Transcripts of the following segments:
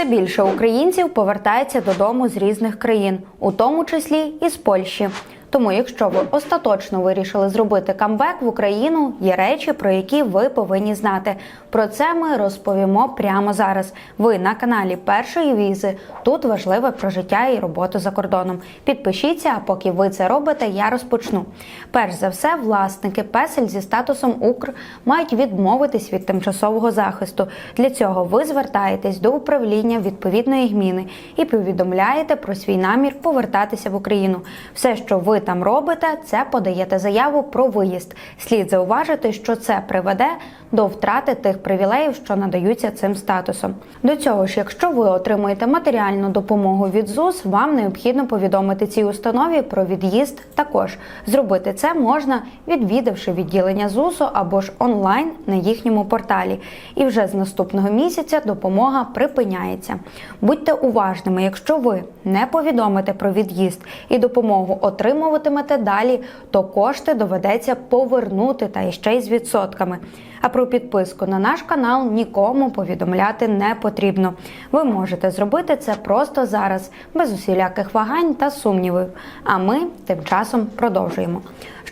Все більше українців повертається додому з різних країн, у тому числі і з Польщі. Тому, якщо ви остаточно вирішили зробити камбек в Україну, є речі, про які ви повинні знати. Про це ми розповімо прямо зараз. Ви на каналі першої візи. Тут важливе про життя і роботу за кордоном. Підпишіться, а поки ви це робите, я розпочну. Перш за все, власники песель зі статусом Укр мають відмовитись від тимчасового захисту. Для цього ви звертаєтесь до управління відповідної гміни і повідомляєте про свій намір повертатися в Україну. Все, що ви там робите, це подаєте заяву про виїзд. Слід зауважити, що це приведе до втрати тих привілеїв, що надаються цим статусом. До цього ж, якщо ви отримуєте матеріальну допомогу від ЗУС, вам необхідно повідомити цій установі про від'їзд. Також зробити це можна, відвідавши відділення ЗУСу або ж онлайн на їхньому порталі. І вже з наступного місяця допомога припиняється. Будьте уважними, якщо ви не повідомите про від'їзд і допомогу отримуватимете далі, то кошти доведеться повернути та іще й з відсотками. А про підписку на наш канал нікому повідомляти не потрібно. Ви можете зробити це просто зараз, без усіляких вагань та сумнівів. А ми тим часом продовжуємо.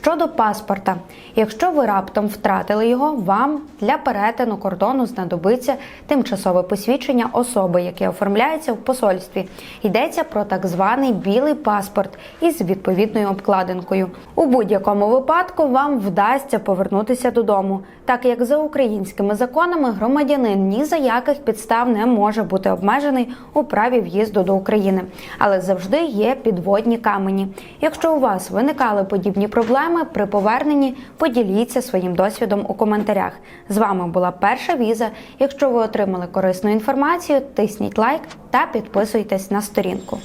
Щодо паспорта, якщо ви раптом втратили його, вам для перетину кордону знадобиться тимчасове посвідчення особи, яке оформляється в посольстві. Йдеться про так званий білий паспорт із відповідною обкладинкою. У будь-якому випадку вам вдасться повернутися додому, так як за українськими законами громадянин ні за яких підстав не може бути обмежений у праві в'їзду до України, але завжди є підводні камені. Якщо у вас виникали подібні проблеми при поверненні, поділіться своїм досвідом у коментарях. З вами була перша віза. Якщо ви отримали корисну інформацію, тисніть лайк та підписуйтесь на сторінку.